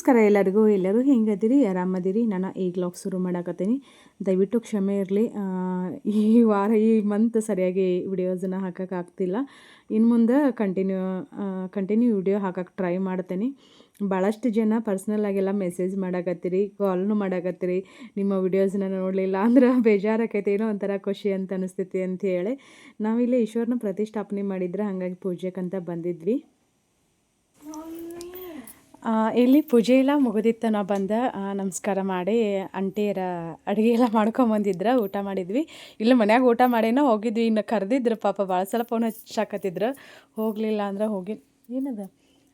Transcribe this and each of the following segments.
ನಮಸ್ಕಾರ ಎಲ್ಲರಿಗೂ, ಎಲ್ಲರೂ ಹೆಂಗದಿರಿ? ಆರಾಮದಿರಿ? ನಾನು ಈ ಗ್ಲಾಗ್ ಶುರು ಮಾಡಾಕತ್ತೀನಿ. ದಯವಿಟ್ಟು ಕ್ಷಮೆ ಇರಲಿ. ಈ ವಾರ, ಈ ಮಂತ್ ಸರಿಯಾಗಿ ವಿಡಿಯೋಸನ್ನು ಹಾಕಕ್ಕೆ ಆಗ್ತಿಲ್ಲ. ಇನ್ನು ಮುಂದೆ ಕಂಟಿನ್ಯೂ ಕಂಟಿನ್ಯೂ ವಿಡಿಯೋ ಹಾಕಕ್ಕೆ ಟ್ರೈ ಮಾಡ್ತೀನಿ. ಭಾಳಷ್ಟು ಜನ ಪರ್ಸ್ನಲ್ ಆಗೆಲ್ಲ ಮೆಸೇಜ್ ಮಾಡಾಕತ್ತೀರಿ ಕಾಲ್ನು ಮಾಡಾಕತ್ತೀರಿ. ನಿಮ್ಮ ವಿಡಿಯೋಸ್ನ ನೋಡಲಿಲ್ಲ ಅಂದ್ರೆ ಬೇಜಾರಾಕೈತೆ, ಏನೋ ಒಂಥರ ಖುಷಿ ಅಂತ ಅನಿಸ್ತೈತಿ ಅಂತ ಹೇಳಿ. ನಾವಿಲ್ಲಿ ಈಶ್ವರನ ಪ್ರತಿಷ್ಠಾಪನೆ ಮಾಡಿದ್ರೆ ಹಾಗಾಗಿ ಪೂಜೆಗಂತ ಬಂದಿದ್ವಿ. ಇಲ್ಲಿ ಪೂಜೆ ಎಲ್ಲ ಮುಗಿದಿತ್ತು. ನಾವು ಬಂದ ನಮಸ್ಕಾರ ಮಾಡಿ ಅಂಟಿಯರ ಅಡುಗೆ ಎಲ್ಲ ಮಾಡ್ಕೊಂಬಂದಿದ್ರ ಊಟ ಮಾಡಿದ್ವಿ. ಇಲ್ಲ ಮನ್ಯಾಗ ಊಟ ಮಾಡೇನೋ ಹೋಗಿದ್ವಿ. ಇನ್ನು ಕರೆದಿದ್ರು ಪಾಪ ಭಾಳ ಸಲ ಫೋನ್ ಹಚ್ಚಾಕತ್ತಿದ್ರು. ಹೋಗಲಿಲ್ಲ ಅಂದ್ರೆ ಹೋಗಿ ಏನದ?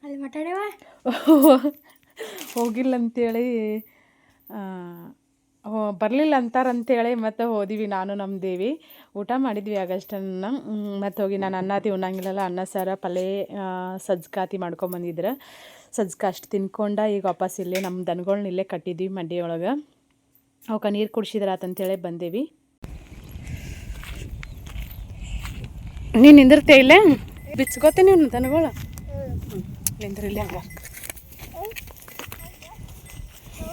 ಅಲ್ಲಿ ಮಾತಾಡ್ಯವ ಹೋಗಿಲ್ಲ ಅಂತೇಳಿ ಬರಲಿಲ್ಲ ಅಂತಾರಂತೇಳಿ ಮತ್ತೆ ಹೋದಿವಿ ನಾನು ನಮ್ಮ ದೇವಿ. ಊಟ ಮಾಡಿದ್ವಿ ಆಗಷ್ಟನ್ನ. ಮತ್ತು ಹೋಗಿ ನಾನು ಅನ್ನಾತಿ ಉಣ್ಣಂಗಿಲ್ಲಲ್ಲ ಅನ್ನ ಸಾರ ಪಲ್ಯ ಸಜ್ಜಕಾತಿ ಮಾಡ್ಕೊಂಬಂದಿದ್ರೆ ಮಾಡ್ಕೊಂಬಂದಿದ್ರು ಸಜ್ಕ ಅಷ್ಟು ತಿನ್ಕೊಂಡ ಈಗ ವಾಪಸ್ ಇಲ್ಲೇ ನಮ್ಮ ದನಗಳ್ನ ಇಲ್ಲೇ ಕಟ್ಟಿದ್ವಿ ಮಂಡಿ ಒಳಗೆ ಅವಕ್ಕೆ ನೀರು ಕುಡಿಸಿದ್ರಾತಂತೇಳಿ ಬಂದೇವಿ. ನೀನು ನಿಂದಿರ್ತೆ ಇಲ್ಲೇ? ಬಿಚ್ಕೋತೆ ನೀವು ದನಗಳು? ನಿಂದ್ರಿಲ್ಲ ಹಂಗ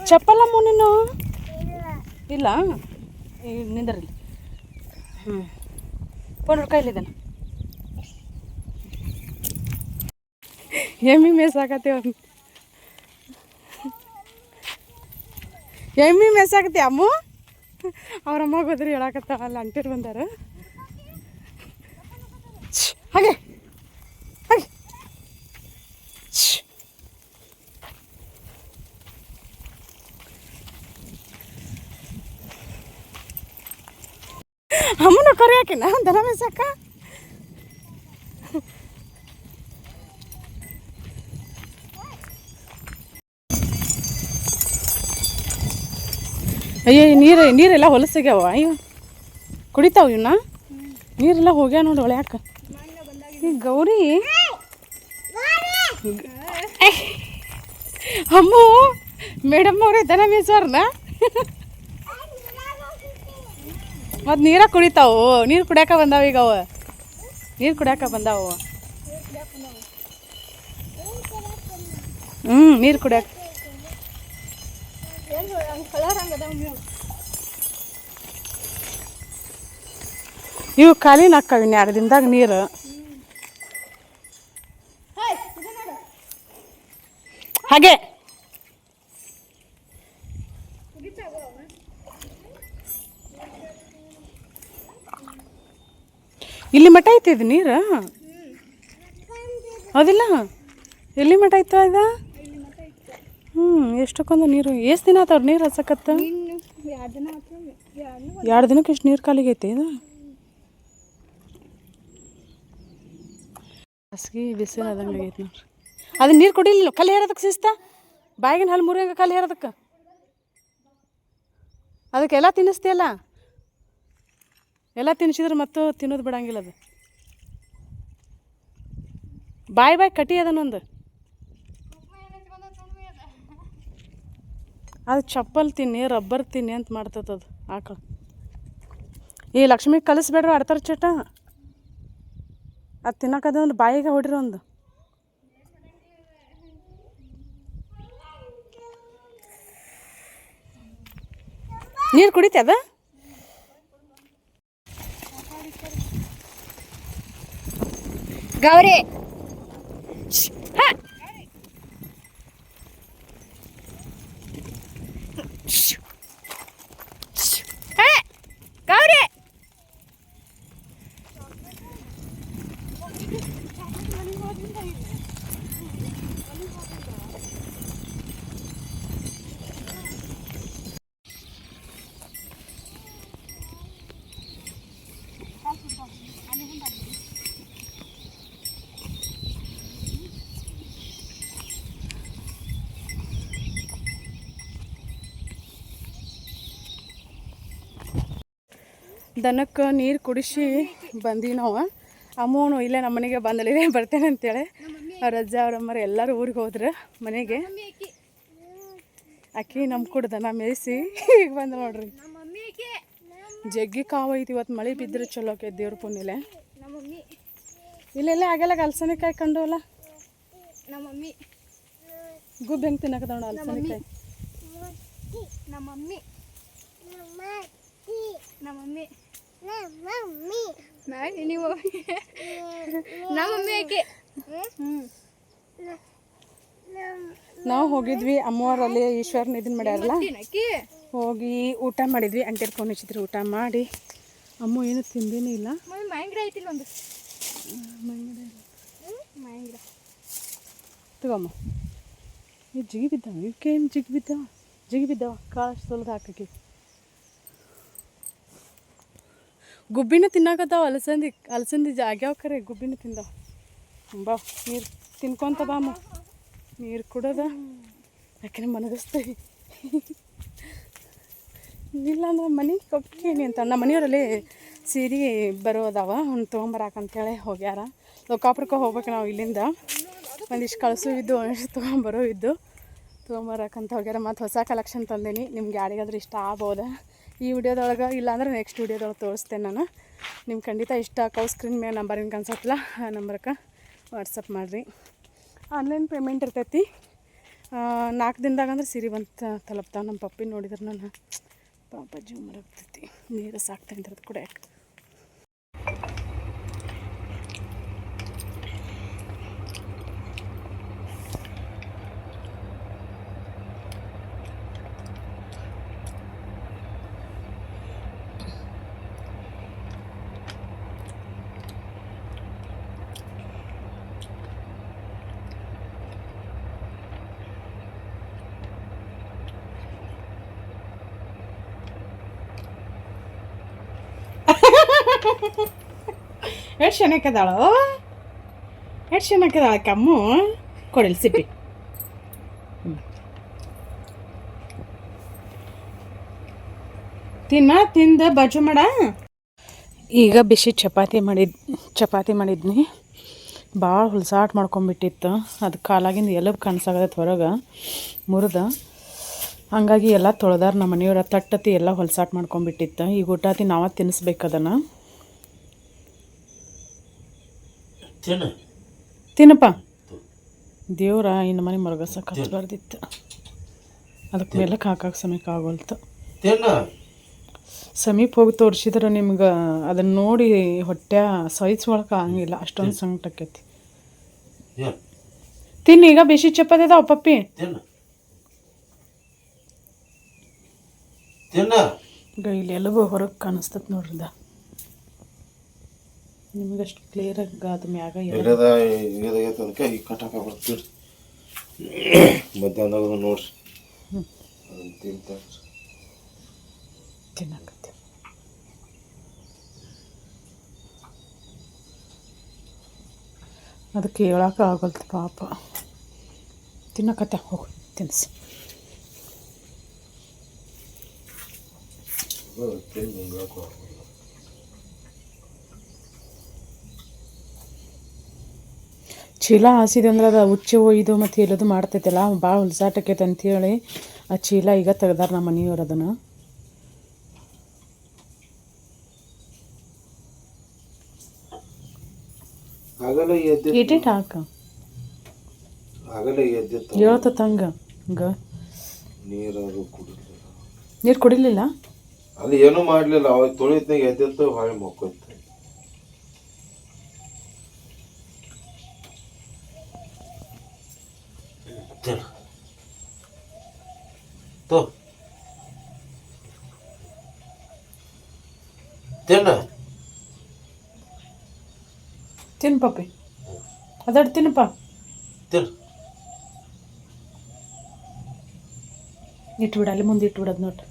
ಚಪ್ಪಲಮ್ಮ ಇಲ್ಲ ಈಗ ನಿಂದ್ರಲ್ಲಿ ಹ್ಞೂ ಫೋನ್ ಕೈಲಿದ್ದಾನೆ? ಎಮ್ಮಿ ಮೇಸಾಕತ್ತೇವ ಎಮ್ಮಿ ಮೇಸಾಕತಿ ಅಮ್ಮ ಅವ್ರ ಅಮ್ಮ ಹೋದ್ರಿ ಹೇಳಕತ್ತಾವ ಅಲ್ಲಿ ಅಂಟಿರ್ ಬಂದಾರ ಹಾಗೆ ಹಾಗೆ. ಅಮ್ಮನ ಕರೆಯಾಕಿನ ದನ ಮೇಸಾಕ ಅಯ್ಯೋ ನೀರು, ನೀರೆಲ್ಲ ಹೊಲಸಾಗ್ಯಾವ ಅಯ್ಯೋ, ಕುಡಿತಾವ ಇವನ್ನ ನೀರೆಲ್ಲ ಹೋಗ್ಯಾವ ನೋಡಿ ಒಳ್ಯಾಕ ಈ ಗೌರಿ. ಅಮ್ಮ, ಮೇಡಮ್ ಅವರೇ, ದನ ಮೇಯ್ಸೋರ್ನ ಮತ್ತು ನೀರ ಕುಡಿತಾವು. ನೀರು ಕುಡಿಯಾಕ ಬಂದಾವ ಈಗ ಅವ. ನೀರು ಕುಡಿಯಾಕ ಬಂದಾವು. ಹ್ಞೂ ನೀರು ಕುಡಿಯಾಕ. ಕಲರ್ ಇವು ಖಾಲಿ ಇನ್ನು ಎರಡು ದಿನದಾಗ ನೀರು. ಹಾಗೆ. ಇಲ್ಲಿ ಮಠ ಐತಿ ಇದು ನೀರು? ಹೌದಿಲ್ಲ? ಎಲ್ಲಿ ಮಠ ಐತ ಇದ? ಹ್ಞೂ ಎಷ್ಟಕ್ಕೊಂದು ನೀರು? ಎಷ್ಟು ದಿನ ಆತವ್ರ ನೀರು ಇನ್ನು ಎರಡು ದಿನಕ್ಕೆ ಎಷ್ಟು ನೀರು ಖಾಲಿಗೈತೆ ಇದು ಹಸ್ಗಿ ಬಿಸಿಲು ಆದಂಗೆ ಆಗೈತೆ ನೋಡ್ರಿ. ಅದು ನೀರು ಕುಡಿಲಿಲ್ಲ ಕಲ್ಲು ಹೇರೋದಕ್ಕೆ ಸಿಸ್ತ? ಬಾಯಿಗಿನ ಹಲ್ಲು ಮುರಿಯಂಗೆ ಕಲ್ಲು ಹೇರೋದಕ್ಕೆ ಅದಕ್ಕೆಲ್ಲ ತಿನ್ನಿಸ್ತೀಯಲ್ಲ? ಎಲ್ಲ ತಿನ್ಸಿದ್ರೆ ಮತ್ತು ತಿನ್ನೋದು ಬಿಡಂಗಿಲ್ಲ ಅದು. ಬಾಯಿ ಬಾಯಿ ಕಟಿ ಅದನ್ನೊಂದು. ಅದು ಚಪ್ಪಲ್ ತಿನ್ನಿ, ರಬ್ಬರ್ ತಿನ್ನಿ ಅಂತ ಮಾಡ್ತದದು ಆಕಳು ಈ ಲಕ್ಷ್ಮಿ ಕಲಿಸ್ಬೇಡ್ರಿ ಆಡ್ತಾರ ಚಟ. ಅದು ತಿನ್ನಕದ ಒಂದು ಬಾಯಿಗೆ ಹೊಡ್ರಿ ಒಂದು. ನೀರು ಕುಡಿತದ ಗೌರಿ. ಗೌರಿ ದನಕ್ಕೆ ನೀರು ಕುಡಿಸಿ ಬಂದೀವಿ ನಾವು. ಅಮ್ಮನು ಇಲ್ಲೇ ನಮ್ಮ ಮನೆಗೆ ಬಂದಲಿದೆ ಬರ್ತೇನೆ ಅಂತೇಳಿ. ಅವ್ರ ಅಜ್ಜ ಅವ್ರಮ್ಮರು ಎಲ್ಲರೂ ಊರಿಗೆ ಹೋದ್ರೆ ಮನೆಗೆ. ಅಕ್ಕಿ ನಮ್ಮ ಕೂಡ ದನ ಮೇಯಿಸಿ ಈಗ ಬಂದು ನೋಡ್ರಿ. ಜಗ್ಗಿ ಕಾವು ಐತಿ ಇವತ್ತು ಮಳೆ ಬಿದ್ದರೆ ಚಲೋ ಆಕೆ ದೇವ್ರ ಪುಣ್ಯಲೆ. ಇಲ್ಲೆಲ್ಲ ಆಗಲ್ಲ ಕಲ್ಸನೆ ಕಾಯಿ ಕಂಡು ಅಲ್ಲ ನಮ್ಮ ಮಮ್ಮಿ ಗುಬ್ಬಿ ಹೆಂಗೆ ತಿನ್ನಕತ್ತಾವ ಕಾಯಿ ನಮ್ಮ ಮಮ್ಮಿ ನಮ್ಮ ಮಮ್ಮಿ ನೀವು ನಮ್ಮ ಮಮ್ಮಿ ಯಾಕೆ? ನಾವು ಹೋಗಿದ್ವಿ ಅಮ್ಮವರಲ್ಲಿ ಈಶ್ವರನ ಇದನ್ನ ಮಾಡ್ಯಾರಲ್ಲ ಹೋಗಿ ಊಟ ಮಾಡಿದ್ವಿ. ಅಂಟೇರ್ ಫೋನ್ ಹಚ್ಚಿದ್ರು ಊಟ ಮಾಡಿ. ಅಮ್ಮ ಏನು ತಿಂದೇನೇ ಇಲ್ಲ. ಐತಿಲ್ಲ ಒಂದು. ಗಿಡ. ತಗೊಮ್ಮ ಇದು ಜಿಗಿ ಬಿದ್ದಾವ ಇವಕ್ಕೇನು ಜಿಗಿ ಬಿದ್ದಾವ ಜಿಗಿ ಬಿದ್ದಾವ ಕಾಳಷ್ಟು ಸುಲಿದು ಹಾಕಿ ಗುಬ್ಬಿನ ತಿನ್ನಾಕತ್ತಾವ, ಅಲಸಂದಿ ಅಲಸಂದಿ ಜಾಗ್ಯಾವ ಕರೆ ಗುಬ್ಬಿನ ತಿಂದಾವ ಬಾ, ನೀರು ತಿನ್ಕೊಂತ ಬಾ ಅಮ್ಮ ನೀರು ಕುಡೋದ. ಯಾಕೆ ಮನಗಿಸ್ತೀವಿ ಇಲ್ಲ ಅಂದ್ರೆ ಮನೆಗೆ ಕೊಟ್ಟೇನಿ ಅಂತ. ನಮ್ಮ ಮನೆಯವರಲ್ಲಿ ಸೀರೆ ಬರೋದವ ಒಂದು ತೊಗೊಂಬರಾಕ ಅಂತೇಳಿ ಹೋಗ್ಯಾರ. ಲೋಕಾಪುರಕ್ಕೆ ಹೋಗ್ಬೇಕು ನಾವು ಇಲ್ಲಿಂದ. ಒಂದಿಷ್ಟು ಕಳಿಸು ಇದ್ದು, ಒಂದಿಷ್ಟು ತೊಗೊಂಬರೋ ಇದ್ದು. ತೊಗೊಂಬರಾಕಂತ ಹೋಗ್ಯಾರ. ಮತ್ತು ಹೊಸ ಕಲೆಕ್ಷನ್ ತಂದೀನಿ. ನಿಮ್ಗೆ ಯಾರಿಗಾದ್ರೂ ಇಷ್ಟ ಆಗ್ಬೋದಾ? ಈ ವಿಡಿಯೋದೊಳಗೆ ಇಲ್ಲಾಂದ್ರೆ ನೆಕ್ಸ್ಟ್ ವಿಡಿಯೋದೊಳಗೆ ತೋರಿಸ್ತೇನೆ ನಾನು. ನಿಮ್ಗೆ ಖಂಡಿತ ಇಷ್ಟ ಆಕವು ಸ್ಕ್ರೀನ್ ಮೇಲೆ ನಂಬರ್ ಹಿಂಗೆ ಅನ್ಸತ್ತಲ್ಲ, ಆ ನಂಬರ್ಗೆ ವಾಟ್ಸಪ್ ಮಾಡಿರಿ. ಆನ್ಲೈನ್ ಪೇಮೆಂಟ್ ಇರ್ತೈತಿ. ನಾಲ್ಕು ದಿನದಾಗ ಅಂದ್ರೆ ಸೀರೆ ಬಂತ ತಲುಪ್ತಾವೆ. ನಮ್ಮ ಪಪ್ಪಿ ನೋಡಿದ್ರೆ ನಾನು ಪಾಪ ಜೀವ ಮರಗ್ತೈತಿ ನೀರು ಸಾಕ್ತಾ ಇದ್ರದ್ದು ಕೂಡ ಯಾಕೆ? ಎಷ್ಟು ಚೆನ್ನಾಗದಾಳು ಎಷ್ಟು ಚೆನ್ನಾಗದಾಳ ಕಮ್ಮು? ಕೊಡಿಲ್, ಸಿಪ್ಪಿ. ತಿನ್ನ, ತಿಂದ, ಬಾಜು ಮಾಡ. ಈಗ ಬಿಸಿ ಚಪಾತಿ ಮಾಡಿದ್, ಚಪಾತಿ ಮಾಡಿದ್ನಿ. ಭಾಳ ಹುಲ್ಸಾಟ್ ಮಾಡ್ಕೊಂಬಿಟ್ಟಿತ್ತು. ಅದು ಕಾಲಾಗಿಂದ ಎಲಬ್ ಕಾಣಿಸಾಗತ್ತೆ ಹೊರಗೆ, ಮುರಿದ. ಹಂಗಾಗಿ ಎಲ್ಲ ತೊಳೆದಾರ ನಮ್ಮ ಮನೆಯವ್ರ ತಟ್ಟತಿ ಎಲ್ಲ ಹೊಲ್ಸಾಟ್ ಮಾಡ್ಕೊಂಬಿಟ್ಟಿತ್ತು. ಈಗ ಊಟಾತಿ ನಾವ ತಿನ್ನಿಸ್ಬೇಕು ಅದನ್ನು. ತಿನ್ನು. ತಿನ್ನಪ್ಪ. ದೇವ್ರ ಇನ್ನು ಮನೆ ಮರಗಸಕ್ಕೆ ಹಚ್ಚಬಾರ್ದಿತ್ತು ಅದಕ್ಕೆ ಮೇಲಕ್ಕೆ ಹಾಕಕ್ಕೆ ಸಮಯಕ್ಕೆ ಆಗೋಲ್ತು. ತಿನ್ನು. ಸಮೀಪ ಹೋಗಿ ತೋರಿಸಿದ್ರೆ ನಿಮ್ಗೆ ಅದನ್ನ ನೋಡಿ ಹೊಟ್ಟೆ ಸಹಿಸ್ಕೊಳಕ್ಕೆ ಆಗಂಗಿಲ್ಲ. ಅಷ್ಟೊಂದು ಸಂಕಟ ಆಕೈತಿ. ತಿನ್ನಿ. ಈಗ ಬಿಸಿ ಚಪಾತಿ ಅದಾವ ಪಪ್ಪಿ. ಈಗ ಇಲ್ಲಿ ಎಲ್ಲವೂ ಹೊರಗೆ ಕಾಣಿಸ್ತದೆ ನೋಡ್ರಿದ ನಿಮ್ಗಷ್ಟು ಕ್ಲಿಯರಾಗಿ ಅದು ಮ್ಯಾಗ ಇರದ ಇದಾಗೈತೆ ಅದಕ್ಕೆ ಈಗ ಕಟಾಕ ಬರ್ತೀರಿ. ಮಧ್ಯಾಹ್ನದಾಗ ನೋಡ್ರಿ. ಅದನ್ನು ತಿಂತಾರೆ ತಿನ್ನಕತ್ತೆ. ಅದಕ್ಕೆ ಹೇಳಕ್ಕೆ ಆಗಲ್ತು ಪಾಪ. ತಿನ್ನಕತ್ತೆ ಹೋಗಿ ತಿನ್ನಿಸಿ ತಿಂದು ಉಂಗ್ಳಕ್ಕೂ ಆಗೋಲ್ಲ. ಚೀಲ ಹಾಸಿದೆ ಅಂದ್ರೆ ಅದು ಉಚ್ಚೆ ಒಯ್ದು ಮತ್ತು ಎಲ್ಲದು ಮಾಡ್ತೈತಲ್ಲ ಭಾಳ ಹುಲ್ಸಾಟಕ್ಕೈತೆ ಅಂತೇಳಿ ಆ ಚೀಲ ಈಗ ತೆಗ್ದಾರ ನಮ್ಮ ಮನೆಯವ್ರು ಅದನ್ನು. ಇಟ್ಟಿಟ್ಟು ಹಾಕ. ಹಂಗೆ. ನೀರಾದ್ರು ಕುಡಿಲಿಲ್ಲ. ನೀರು ಕುಡಿಲಿಲ್ಲ? ಅಲ್ಲಿ ಏನೂ ಮಾಡಲಿಲ್ಲ ಅವಾಗ ತೊಳಿತ್ನಾಗ ಎದ್ದಿತ್ತು ಹಾಳೆ ಮಕ್ಕೋಯ್ತು. ತಿನ್ನು ತೋ ತಿನ್ನು ತಿನ್ನು ಪಪ್ಪಿ ಅದಟ್ಟು ತಿನ್ನಪ್ಪ ತಿನ್ನು ಇಟ್ಬಿಡ ಅಲ್ಲಿ ಮುಂದೆ ಇಟ್ಬಿಡೋದು ನೋಡ್ರಿ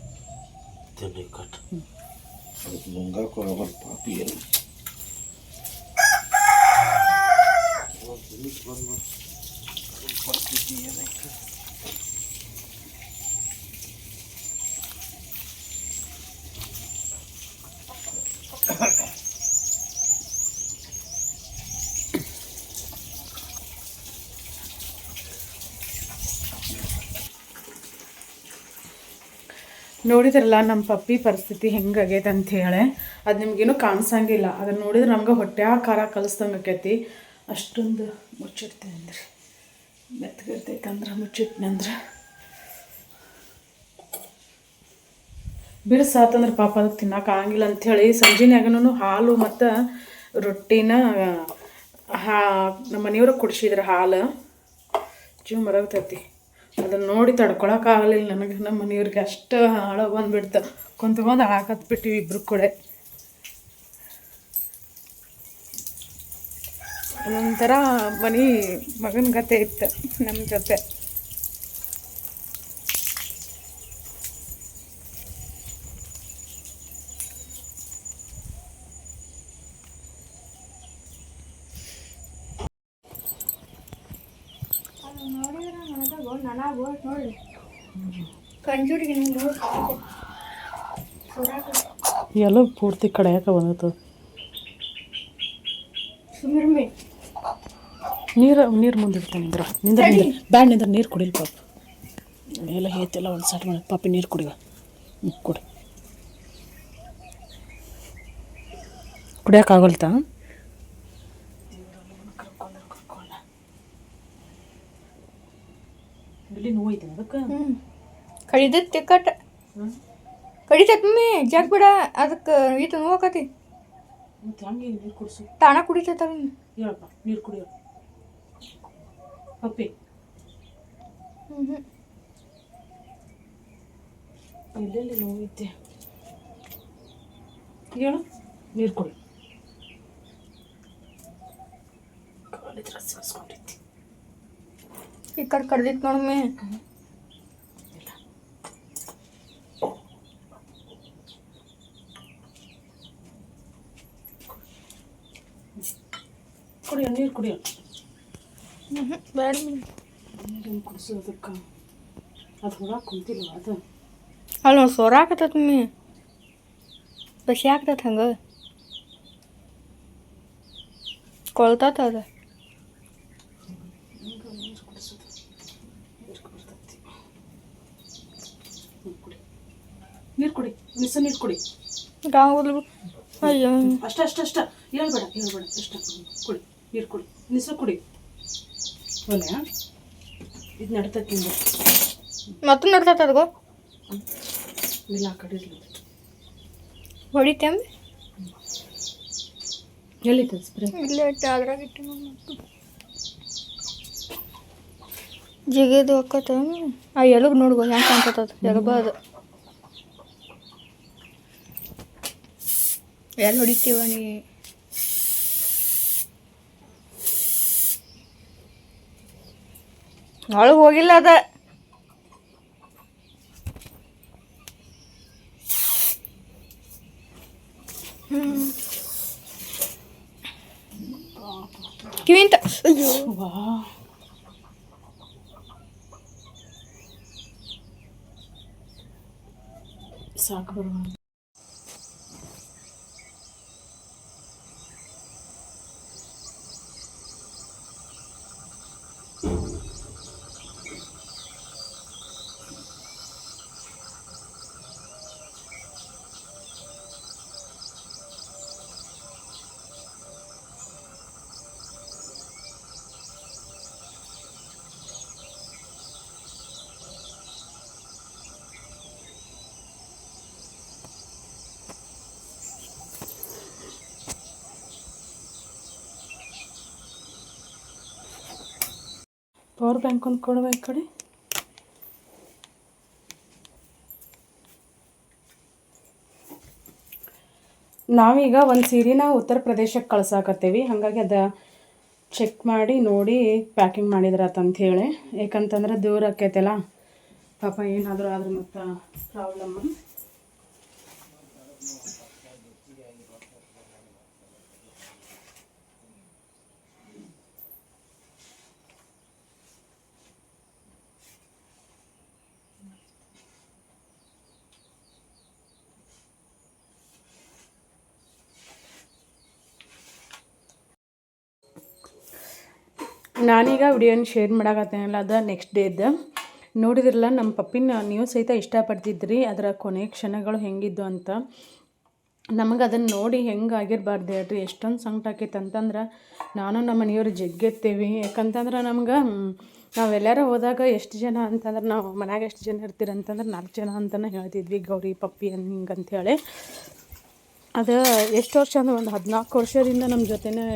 ತಿನ್ನಿ ಕಟ್ ಅದಕ್ಕೆ ನುಂಗಾಕು ಆಗಲ್ಲ ಪಾಪಿ ಏನು ನೋಡಿದ್ರಲ್ಲ ನಮ್ಮ ಪಪ್ಪಿ ಪರಿಸ್ಥಿತಿ ಹೆಂಗಾಗೈತೆ ಅಂತ ಹೇಳಿ, ಅದು ನಿಮ್ಗೇನು ಕಾಣಿಸಂಗಿಲ್ಲ. ಅದನ್ನು ನೋಡಿದ್ರೆ ನಮ್ಗೆ ಹೊಟ್ಟೆ ಖಾರ ಕಲಿಸ್ದಂಗೆ ಆಕೈತಿ. ಅಷ್ಟೊಂದು ಮುಚ್ಚಿಡ್ತೀನಿ ಅಂದ್ರೆ. ಮೆತ್ತಗಿರ್ತೈತಂದ್ರೆ ಮುಚ್ಚಿಟ್ನಂದ್ರೆ. ಬಿರ್ಸಾತಂದ್ರೆ ಪಾಪ ಅದಕ್ಕೆ ತಿನ್ನಕ್ಕೆ ಆಗಂಗಿಲ್ಲ ಅಂಥೇಳಿ ಸಂಜೆನ್ಯಾಗನು ಹಾಲು ಮತ್ತು ರೊಟ್ಟಿನ, ಹಾ, ನಮ್ಮ ಮನೆಯವ್ರಿಗೆ ಕುಡಿಸಿದ್ರು ಹಾಲು. ಜೀವ ಮರಗತೈತಿ. ಅದನ್ನು ನೋಡಿ ತಡ್ಕೊಳಕ್ಕಾಗಲಿಲ್ಲ ನನಗೆ, ನಮ್ಮ ಮನೆಯವ್ರಿಗೆ ಅಷ್ಟು ಹಾಳು ಬಂದ್ಬಿಡ್ತು. ಕುಂತ್ಕೊಂಡು ಹಾಕತ್ಬಿಟ್ಟಿವಿ ಇಬ್ಬರು ಕೂಡ. ಒಂಥರ ಮನಿ ಮಗನ ಕತೆ ಇತ್ತು ನಮ್ಮ ಜೊತೆ. ಎಲ್ಲ ಪೂರ್ತಿ ಕಡೆಯಾಕ ಬಂದತ್ತು ಸುಮಿರ್ಮಿ ನೀರು ನೀರು ಮುಂದಿಡ್ತಾನೆ ನಿಂದ್ರ. ನಿಂದ್ರ ಬ್ಯಾಂಡ್ ಬ್ಯಾಡ್ ನಿಂದ್ರ ನೀರು ಕುಡಿಲಿ ಪಾಪ. ಎಲ್ಲ ಹೇತೆಲ್ಲ ಒಂದು ಸಾಟ್ ಮಾಡಿ. ಪಾಪಿ ನೀರು ಕುಡಿವ. ಹ್ಞೂ ಕುಡಿ. ಕುಡಿಯೋಕ್ಕಾಗಲ್ತಾ ಇಲ್ಲಿ ನೋಯ್ತು ಅದಕ್ಕೆ? ಹ್ಞೂ ಕಡಿದತ್ ತಿಕ್ಕಟ್ ಕಡಿತೈತ್ ಮಮ್ಮಿ ಜಗ್ ಬಿಡ. ಅದಕ್ಕೆ ಇದು ನೋವಾಕತಿ. ತಾಣ ಕುಡಿತೈತ ಹೇಳಪ್ಪ ನೀರು ಕುಡಿಯೋ. ಪಪ್ಪಿ ಹ್ಞೂ ಎಲ್ಲೆಲ್ಲಿ ನೋವಿದ್ದೆ ಹೇಳು ನೀರು ಕುಡಿ ಕಾಲಿದ್ರೆ ಸಿಗಿಸ್ಕೊಂಡಿದ್ದೆ ಈ ಕಡೆ ಕಡ್ದಿತ್ತು ನೋಡಮ್ಮಿ ಕುಡಿಯೋ ನೀರು ಕುಡಿಯೋ ಹ್ಞೂ ಬೇಡ ನೀರನ್ನು ಕುಡಿಸೋದಕ್ಕೆ ಅದು ಅದು ಅಲ್ಲ ನೋಡಿ ಸೋರ ಹಾಕತ್ತತ್ ಮಮ್ಮಿ ಬಸಿ ಹಾಕ್ತತ್ ಹಂಗೆ ಕೊಳ್ತತ್ ಅದ ನೀರು ಕುಡಿ ನಿಸ ನೀರು ಕುಡಿ ರಾಂಗುಲ್ ಅಯ್ಯೋ ಅಷ್ಟ ಅಷ್ಟ ಅಷ್ಟ ಹೇಳ್ಬೇಡ ಹೇಳ್ಬೇಡ ಅಷ್ಟ ಕುಡಿ ನೀರು ಕುಡಿ ನಿಸ ಕುಡಿ. ಒಲೆ ಇದು ನಡ್ತೈತಿ ಮತ್ತು ನಡ್ತತ್ ಅದಗೋ ಇಲ್ಲ ಆ ಕಡೆ ಎಲ್ಲಿತ್ತು ಸ್ಪ್ರೇ ಇಲ್ಲೇ ಇಟ್ಟು ಅದ್ರಾಗ ಇಟ್ಟು ಜಿಗಿದು ಒಕ್ಕತ್ತ ಆ ಎಲುಬು ನೋಡ್ಬೋದು ಹೆಂಗೆ ಕಾಣ್ತದ ಎಲುಬ ಅದು. ಎಲ್ಲಿ ಹೊಡಿತೀವ ನೀ? ಒಳಗೆ ಹೋಗಿಲ್ಲ ಅದ ಕಿವಿಂತ ಅಯ್ಯೋ ವಾ ಸಾಕು ಬರುವ ಪವರ್ ಬ್ಯಾಂಕ್ ಒಂದು ಕೊಡುವ ಕಡೆ. ನಾವೀಗ ಒಂದು ಸೀರೆನ ಉತ್ತರ ಪ್ರದೇಶಕ್ಕೆ ಕಳ್ಸಾಕತ್ತೀವಿ. ಹಾಗಾಗಿ ಅದು ಚೆಕ್ ಮಾಡಿ, ನೋಡಿ ಪ್ಯಾಕಿಂಗ್ ಮಾಡಿದ್ರಾತಂತ ಹೇಳಿ. ಯಾಕಂತಂದ್ರೆ ದೂರ ಆಕೈತಲ್ಲ, ಪಾಪ ಏನಾದರೂ ಆದ್ರೆ ಮತ್ತು ಪ್ರಾಬ್ಲಮ್ ನಾನೀಗ ವಿಡಿಯೋನ ಶೇರ್ ಮಾಡೋಕತ್ತೇನಲ್ಲ, ಅದು ನೆಕ್ಸ್ಟ್ ಡೇದು ನೋಡಿದ್ರಲ್ಲ ನಮ್ಮ ಪಪ್ಪಿನ ನೀವು ಸಹಿತ ಇಷ್ಟಪಡ್ತಿದ್ರಿ, ಅದರ ಕೊನೆ ಕ್ಷಣಗಳು ಹೆಂಗಿದ್ದು ಅಂತ. ನಮಗೆ ಅದನ್ನು ನೋಡಿ ಹೆಂಗೆ ಆಗಿರಬಾರ್ದು ಹೇಳ್ರಿ, ಎಷ್ಟೊಂದು ಸಂಕಟ ಆಕೈತೆ ಅಂತಂದ್ರೆ ನಾನು ನಮ್ಮ ಮನೆಯವ್ರು ಜಗ್ಗೆತ್ತೇವೆ. ಯಾಕಂತಂದ್ರೆ ನಮ್ಗೆ ನಾವೆಲ್ಲರೂ ಹೋದಾಗ ಎಷ್ಟು ಜನ ಅಂತಂದ್ರೆ, ನಾವು ಮನ್ಯಾಗ ಎಷ್ಟು ಜನ ಇರ್ತೀರಿ ಅಂತಂದ್ರೆ ನಾಲ್ಕು ಜನ ಅಂತಲೇ ಹೇಳ್ತಿದ್ವಿ, ಗೌರಿ, ಪಪ್ಪಿ ಅನ್ ಹಿಂಗೆ ಅಂಥೇಳಿ ಅದು ಎಷ್ಟು ವರ್ಷ ಅಂದ್ರೆ, ಒಂದು ಹದಿನಾಲ್ಕು ವರ್ಷದಿಂದ ನಮ್ಮ ಜೊತೆನೇ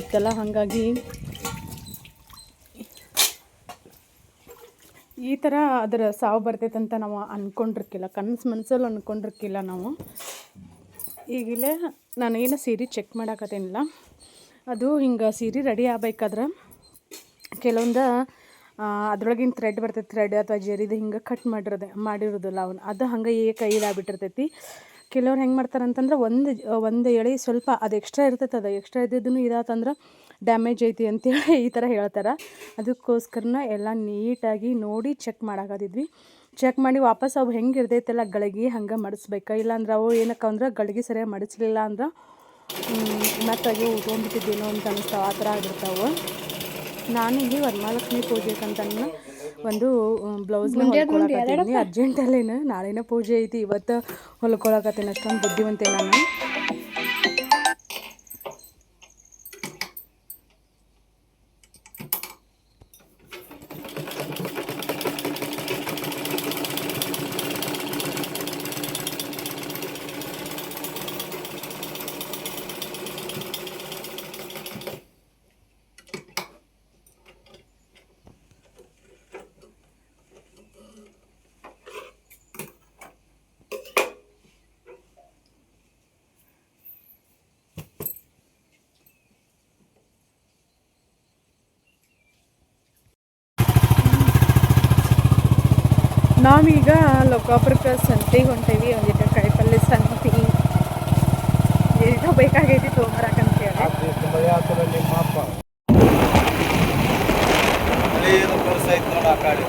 ಇತ್ತಲ್ಲ, ಹಾಗಾಗಿ ಈ ಥರ ಅದರ ಸಾವು ಬರ್ತೈತೆ ಅಂತ ನಾವು ಅಂದ್ಕೊಂಡಿರ್ಕಿಲ್ಲ ಕನಸು ಮನಸ್ಸಲ್ಲಿ ಅಂದ್ಕೊಂಡಿರ್ಕಿಲ್ಲ ನಾವು. ಈಗಿಲ್ಲೇ ಏನು ಸೀರೆ ಚೆಕ್ ಮಾಡಾಕತ್ತೇನಿಲ್ಲ, ಅದು ಹಿಂಗೆ ಸೀರೆ ರೆಡಿ ಆಗ್ಬೇಕಾದ್ರೆ ಕೆಲವೊಂದು ಅದ್ರೊಳಗಿನ ಥ್ರೆಡ್ ಬರ್ತೈತೆ ಥ್ರೆಡ್ ಅಥವಾ ಜರಿದು ಹಿಂಗೆ ಕಟ್ ಮಾಡಿರೋದೆ, ಮಾಡಿರೋದಿಲ್ಲ ಅವನು, ಅದು ಹಂಗೆ ಏ ಕೈಲಾಗ್ಬಿಟ್ಟಿರ್ತೈತಿ ಕೆಲವ್ರು ಹೆಂಗೆ ಮಾಡ್ತಾರೆ ಅಂತಂದ್ರೆ ಒಂದು ಒಂದು ಎಳೆ ಸ್ವಲ್ಪ ಅದು ಎಕ್ಸ್ಟ್ರಾ ಇರ್ತೈತೆ, ಅದು ಎಕ್ಸ್ಟ್ರಾ ಇದ್ದಿದ್ದು ಇದಾತಂದ್ರೆ ಡ್ಯಾಮೇಜ್ ಐತಿ ಅಂತೇಳಿ ಈ ಥರ ಹೇಳ್ತಾರೆ. ಅದಕ್ಕೋಸ್ಕರನ ಎಲ್ಲ ನೀಟಾಗಿ ನೋಡಿ ಚೆಕ್ ಮಾಡಾಕತ್ತಿದ್ವಿ. ಚೆಕ್ ಮಾಡಿ ವಾಪಸ್ ಅವು ಹೆಂಗೆ ಇರ್ತೈತಲ್ಲ ಗಳಿಗೆ ಹಂಗೆ ಮಡಿಸ್ಬೇಕು, ಇಲ್ಲಾಂದ್ರೆ ಅವು ಏನಕ್ಕ ಅಂದ್ರೆ ಗಳಿಗೆ ಸರಿಯಾಗಿ ಮಡಿಸ್ಲಿಲ್ಲ ಅಂದ್ರೆ ಮತ್ತೆ ಉಟ್ಕೊಂಡ್ಬಿಟ್ಟಿದ್ದೇನೋ ಅಂತ ಅನಿಸ್ತಾವೆ, ಆ ಥರ ಆಗಿರ್ತಾವೆ. ನಾನು ಇಲ್ಲಿ ವರಮಹಾಲಕ್ಷ್ಮಿ ಪೂಜೆಗಂತ ಒಂದು ಬ್ಲೌಸ್ನ ಹೊಲ್ಕೊಳಕತ್ತೀನಿ. ಅರ್ಜೆಂಟಲ್ಲೇನು ನಾಳೆನೇ ಪೂಜೆ ಐತಿ. ಇವತ್ತು ಹೊಲ್ಕೊಳಕತ್ತೀನಿ ಅಷ್ಟೊಂದು ಬುದ್ಧಿವಂತೆ ನಾನು. ನಾವೀಗ ಲೋಕಾಪುರಕ್ಕೆ ಸಂತೆಗೆ ಹೊಂಟೇವಿ ಒಂದಿಟ್ಟು ಕಾಯಿಪಲ್ಲೆ ಸಂತಿ. ಏನೋ ಬೇಕಾಗೈತಿ ತೊಗೊಂಬರಕಂತೇಳಿ ನಿಮ್ಮ ಅಪ್ಪ ಏನು ಕೆಲಸ ಐತೆ ನೋಡ ಆ ಕಾಡಿ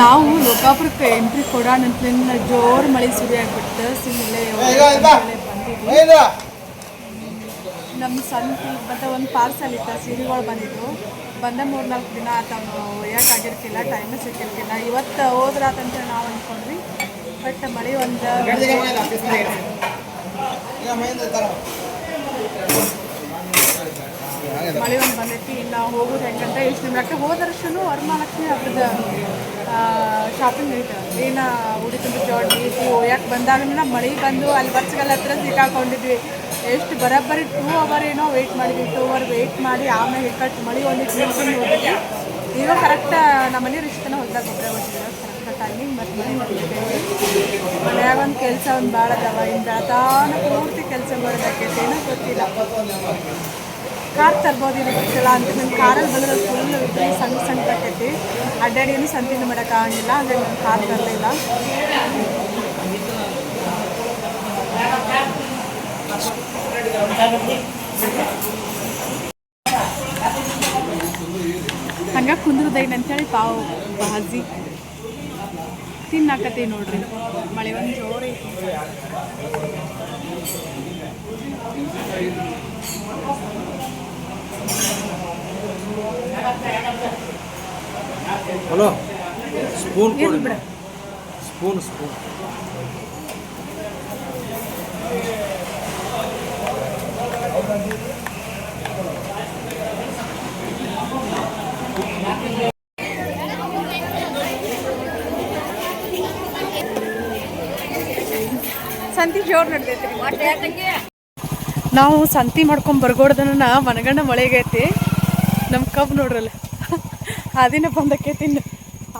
ನಾವು ಲೋಕಾಪುರಕ್ಕೆ ಎಂಟ್ರಿ ಕೊಡೋಣಂತಲಿಂದ ಜೋರು ಮಳೆ ಸುರಿ ಆಗ್ಬಿಟ್ಟು ಬಂದಿದ್ವಿ. ನಮ್ಮ ಸಂತಿ ಮತ್ತು ಒಂದು ಪಾರ್ಸಲ್ ಇತ್ತು ಸೀರೆಗಳು ಬಂದಿದ್ವು ಬಂದ ಮೂರು ನಾಲ್ಕು ದಿನ ಆತವು ಒಯ್ಯಕ್ಕೆ ಆಗಿರ್ತಿಲ್ಲ ಟೈಮ್ ಸಿಕ್ಕಿರ್ತಿಲ್ಲ. ಇವತ್ತು ಹೋದ್ರಾತಂತ ನಾವು ಅಂದ್ಕೊಂಡ್ವಿ ಬಟ್ ಮಳೆ ಒಂದು ಮಳೆ ಒಂದು ಬಂದೈತಿ ಇನ್ನು ಹೋಗೋದು ಹೆಂಗಂತ ಯೋಚನೆ ಮಾಡಕ್ಕೆ ಹೋದ ವರ್ಷನೂ ವರಮಹಾಲಕ್ಷ್ಮಿ ಅವ್ರದ್ದು ಶಾಪಿಂಗ್ ಐತೆ ಏನು ಉಡಿ ತುಂಬ ಜೋಡಿ ಯಾಕೆ ಬಂದಾಗ ಮಳೆ ಬಂದು ಅಲ್ಲಿ ಬಸ್ಗಳ ಹತ್ರ ಸಿಕ್ಕಾಕೊಂಡಿದ್ವಿ. ಎಷ್ಟು ಬರೋಬ್ಬರಿ ಟೂ ಅವರ್ ಏನೋ ವೆಯ್ಟ್ ಮಾಡಿದ್ವಿ ಟೂ ಅವರ್ ವೆಯ್ಟ್ ಮಾಡಿ ಆಮೇಲೆ ಕಟ್ ಮಳೆ ಒಂದು ಹೋಗಿದ್ವಿ ಈಗ ಕರೆಕ್ಟ್ ನಮ್ಮ ಮನೆಯವ್ರು ಇಷ್ಟನ ಹೊಲ್ದಾಗ ಗೊಬ್ಬರ ಕೊಟ್ಟಿದ್ರು ಕರೆಕ್ಟ್ ಟೈಮಿಂಗ್ ಮತ್ತು ಮನೆ ಮನ್ಯಾಗ ಒಂದು ಕೆಲಸ ಒಂದು ಭಾಳ ಅದಾವ. ಇನ್ನು ಬೆಳತಾನ ಪೂರ್ತಿ ಕೆಲಸ ಮಾಡೋದಕ್ಕೆ ಏನೋ ಗೊತ್ತಿಲ್ಲ. ಕಾರ್ ತರ್ಬೋದು ಗೊತ್ತಿಲ್ಲ ಅಂತ ನನ್ನ ಕಾರಲ್ಲಿ ಬಂದ್ರೆ ಫುಲ್ ಇಬ್ಬರು ಸಣ್ಣ ಸಣ್ಣ ಕಟ್ಟೈತಿ. ಅಡ್ಡಾಡಿಯನ್ನು ಸಂತಿನ ಮಾಡೋಕ್ಕಾಗಂಗಿಲ್ಲ ಅಂದರೆ ನನ್ನ ಕಾರ್ ತರಲಿಲ್ಲ ಹಂಗ ಕುಂದ್ರದೈನ್ ಅಂತೇಳಿ ಪಾವ್ ಬಾಜಿ ತಿನ್ನಾಕತಿ ನೋಡ್ರಿ, ಮಳೆ ಒಂದು ಜೋರು ಹಲೋ ಸ್ಪೂನ್ ಕೊಡಿ. Spoon spoon. ಸಂತಿ ಜೋರ್ ನಡ್ದೈತಿ. ನಾವು ಸಂತಿ ಮಾಡ್ಕೊಂಡ್ ಬರ್ಗೋಡ್ದನ ಮನಗಂಡ ಮಳೆಗೈತಿ. ನಮ್ಮ ಕಬ್ಬು ನೋಡ್ರಲ್ಲ. ಅದನ್ನೇ ಬಂದಕ್ಕೆ ತಿನ್ನು.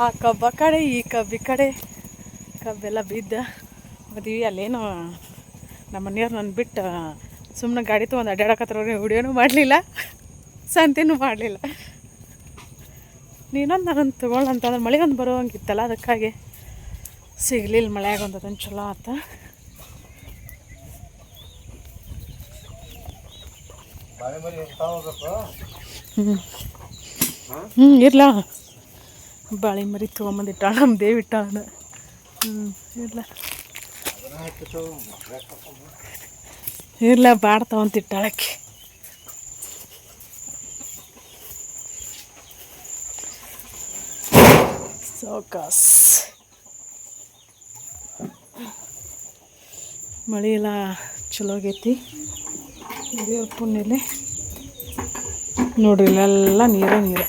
ಆ ಕಬ್ಬ ಕಡೆ, ಈ ಕಬ್ಬಿ ಕಡೆ. ಕಬ್ಬೆಲ್ಲ ಬಿದ್ದ. ಮದ್ವಿ ಅಲ್ಲೇನು ನಮ್ಮ ಮನೆಯವ್ರು ನನ್ನ ಬಿಟ್ಟು ಸುಮ್ಮನೆ ಗಾಡಿ ತೊಗೊಂಡು ಅಡ್ಡಾಡಕತ್ರ ವಿಡಿಯೋನೂ ಮಾಡಲಿಲ್ಲ. ಸಂತೇನು ಮಾಡಲಿಲ್ಲ. ನೀನೊಂದು ಅಂತಂದ್ರೆ ಮಳೆ ಒಂದು ಬರೋಂಗಿತ್ತಲ್ಲ ಅದಕ್ಕಾಗಿ. ಸಿಗ್ಲಿಲ್ಲ ಮಳೆಯಾಗ ಒಂದು ಅದೊಂದು ಚಲೋ ಆತ. ಮರಿ ಹ್ಞೂ ಹ್ಞೂ ಇರ್ಲ. ಬಾಳೆ ಮರಿ ತೊಗೊಂಬಂದಿಟ್ಟಾಳ ನಮ್ಮ ದೇವಿಟ್ಟ ಹ್ಞೂ ಇರ್ಲ. ಇಲ್ಲ ಬಾಡ್ತಾವಂತಿಟ್ಟಾಳಕ್ಕೆ ಸೋಕಾಸ್ ಮಳೆ ಎಲ್ಲ ಚಲೋ ಆಗೈತಿ? ದೇವ್ರ ನೋಡ್ರಿ ಇಲ್ಲೆಲ್ಲ ನೀರ ನೀರ